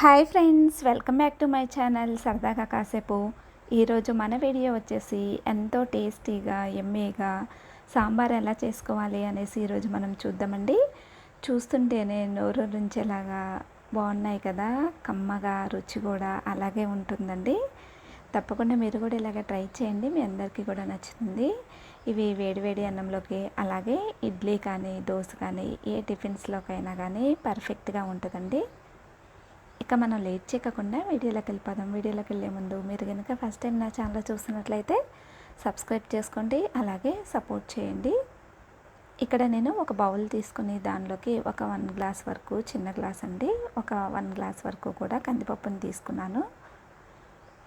Hi friends welcome back to my channel. సరదాగా కాసేపు ఈరోజు మన వీడియో వచ్చేసి ఎంతో టేస్టీగా ఎమ్మీగా సాంబార్ ఎలా చేసుకోవాలి అనేసి ఈరోజు మనం చూద్దామండి. చూస్తుంటేనే నోరు నుంచేలాగా బాగున్నాయి కదా కమ్మగా రుచి కూడా అలాగే ఉంటుందండి. తప్పకుండా మీరు కూడా ఇలాగ ట్రై చేయండి మీ అందరికీ కూడా నచ్చుతుంది. ఇవి వేడివేడి అన్నంలోకి అలాగే ఇడ్లీ కానీ దోశ కానీ ఏ టిఫిన్స్లోకైనా కానీ పర్ఫెక్ట్గా ఉంటుందండి. ఇక మనం లేట్ చేయకుండా వీడియోలోకి వెళ్ళిపోదాం. వీడియోలోకి వెళ్ళే ముందు మీరు కనుక ఫస్ట్ టైం నా ఛానల్ చూస్తున్నట్లయితే సబ్స్క్రైబ్ చేసుకోండి అలాగే సపోర్ట్ చేయండి. ఇక్కడ నేను ఒక బౌల్ తీసుకుని దానిలోకి ఒక వన్ గ్లాస్ వరకు చిన్న గ్లాస్ అండి ఒక వన్ గ్లాస్ వరకు కూడా కందిపప్పుని తీసుకున్నాను.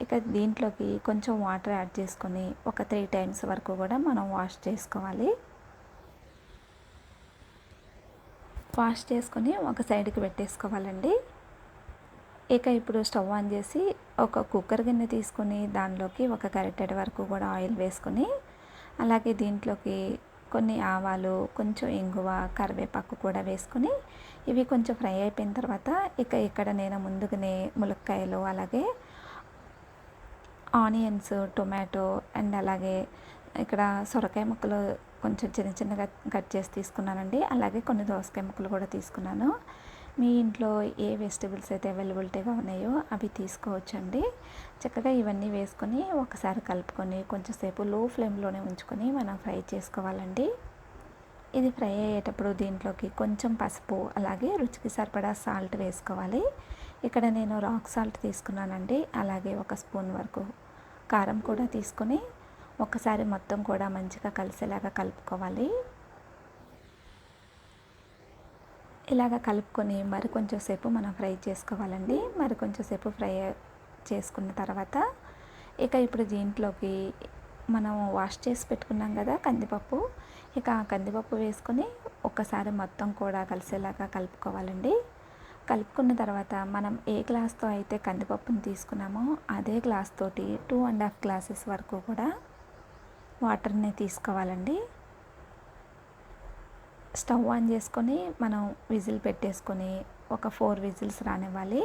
ఇక దీంట్లోకి కొంచెం వాటర్ యాడ్ చేసుకొని ఒక త్రీ టైమ్స్ వరకు కూడా మనం వాష్ చేసుకోవాలి. వాష్ చేసుకొని ఒక సైడ్కి పెట్టేసుకోవాలండి. ఇక ఇప్పుడు స్టవ్ ఆన్ చేసి ఒక కుక్కర్ గిన్నె తీసుకొని దానిలోకి ఒక గరిటెడ్ వరకు కూడా ఆయిల్ వేసుకొని అలాగే దీంట్లోకి కొన్ని ఆవాలు కొంచెం ఇంగువ కరివేపాకు కూడా వేసుకొని ఇవి కొంచెం ఫ్రై అయిపోయిన తర్వాత ఇక ఇక్కడ నేను ముందుగానే ములక్కాయలు అలాగే ఆనియన్స్ టొమాటో అండ్ అలాగే ఇక్కడ సొరకాయ ముక్కలు కొంచెం చిన్న చిన్నగా కట్ చేసి తీసుకున్నానండి. అలాగే కొన్ని దోసకాయ ముక్కలు కూడా తీసుకున్నాను. మీ ఇంట్లో ఏ వెజిటబుల్స్ అయితే అవైలబిలిటీగా ఉన్నాయో అవి తీసుకోవచ్చండి. చక్కగా ఇవన్నీ వేసుకొని ఒకసారి కలుపుకొని కొంచెంసేపు లో ఫ్లేమ్లోనే ఉంచుకొని మనం ఫ్రై చేసుకోవాలండి. ఇది ఫ్రై అయ్యేటప్పుడు దీంట్లోకి కొంచెం పసుపు అలాగే రుచికి సరిపడా సాల్ట్ వేసుకోవాలి. ఇక్కడ నేను రాక్ సాల్ట్ తీసుకున్నానండి. అలాగే ఒక స్పూన్ వరకు కారం కూడా తీసుకొని ఒకసారి మొత్తం కూడా మంచిగా కలిసేలాగా కలుపుకోవాలి. ఇలాగ కలుపుకొని మరి కొంచెం సేపు మనం ఫ్రై చేసుకోవాలండి. మరి కొంచెం సేపు ఫ్రై చేసుకున్న తర్వాత ఇక ఇప్పుడు దీంట్లోకి మనం వాష్ చేసి పెట్టుకున్నాం కదా కందిపప్పు. ఇక ఆ కందిపప్పు వేసుకొని ఒక్కసారి మొత్తం కూడా కలిసేలాగా కలుపుకోవాలండి. కలుపుకున్న తర్వాత మనం ఏ గ్లాస్తో అయితే కందిపప్పుని తీసుకున్నామో అదే గ్లాస్ తోటి టూ అండ్ హాఫ్ గ్లాసెస్ వరకు కూడా వాటర్ని తీసుకోవాలండి. స్టవ్ ఆన్ చేసుకొని మనం విజిల్ పెట్టేసుకొని ఒక ఫోర్ విజిల్స్ రానివ్వాలి.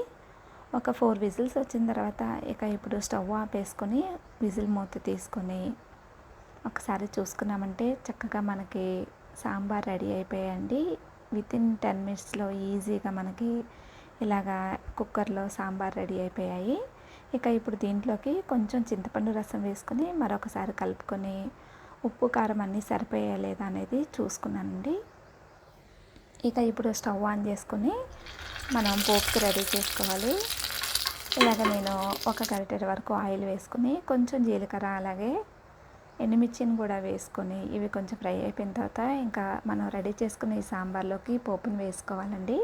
ఒక ఫోర్ విజిల్స్ వచ్చిన తర్వాత ఇక ఇప్పుడు స్టవ్ ఆపేసుకొని విజిల్ మూత తీసుకొని ఒకసారి చూసుకున్నామంటే చక్కగా మనకి సాంబార్ రెడీ అయిపోయాయండి విత్ ఇన్ టెన్ మినిట్స్లో ఈజీగా మనకి ఇలాగా కుక్కర్లో సాంబార్ రెడీ అయిపోయాయి. ఇక ఇప్పుడు దీంట్లోకి కొంచెం చింతపండు రసం వేసుకొని మరొకసారి కలుపుకొని ఉప్పు కారం అన్నీ సరిపోయా లేదా అనేది చూసుకున్నానండి. ఇక ఇప్పుడు స్టవ్ ఆన్ చేసుకొని మనం పోపుకి రెడీ చేసుకోవాలి. ఇలాగ నేను ఒక గరిటెల వరకు ఆయిల్ వేసుకుని కొంచెం జీలకర్ర అలాగే ఎండుమిర్చిని కూడా వేసుకొని ఇవి కొంచెం ఫ్రై అయిపోయిన తర్వాత ఇంకా మనం రెడీ చేసుకున్న ఈ సాంబార్లోకి పోపుని వేసుకోవాలండి.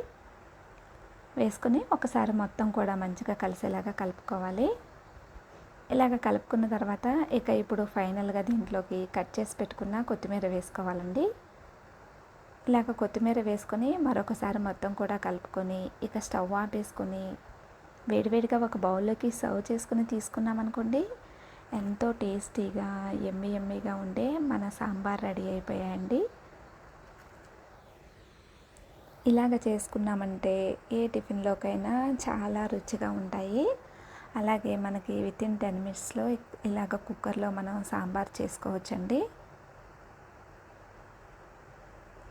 వేసుకుని ఒకసారి మొత్తం కూడా మంచిగా కలిసేలాగా కలుపుకోవాలి. ఇలాగ కలుపుకున్న తర్వాత ఇక ఇప్పుడు ఫైనల్గా దీంట్లోకి కట్ చేసి పెట్టుకున్న కొత్తిమీర వేసుకోవాలండి. ఇలాగ కొత్తిమీర వేసుకొని మరొకసారి మొత్తం కూడా కలుపుకొని ఇక స్టవ్ ఆపేసుకొని వేడివేడిగా ఒక బౌల్లోకి సర్వ్ చేసుకుని తీసుకున్నామనుకోండి ఎంతో టేస్టీగా ఎమ్మి ఎమ్మిగా ఉండే మన సాంబార్ రెడీ అయిపోయాయండి. ఇలాగ చేసుకున్నామంటే ఏ టిఫిన్లోకైనా చాలా రుచిగా ఉంటాయి. అలాగే మనకి విత్ ఇన్ టెన్ మినిట్స్లో ఇలాగ కుక్కర్లో మనం సాంబార్ చేసుకోవచ్చండి.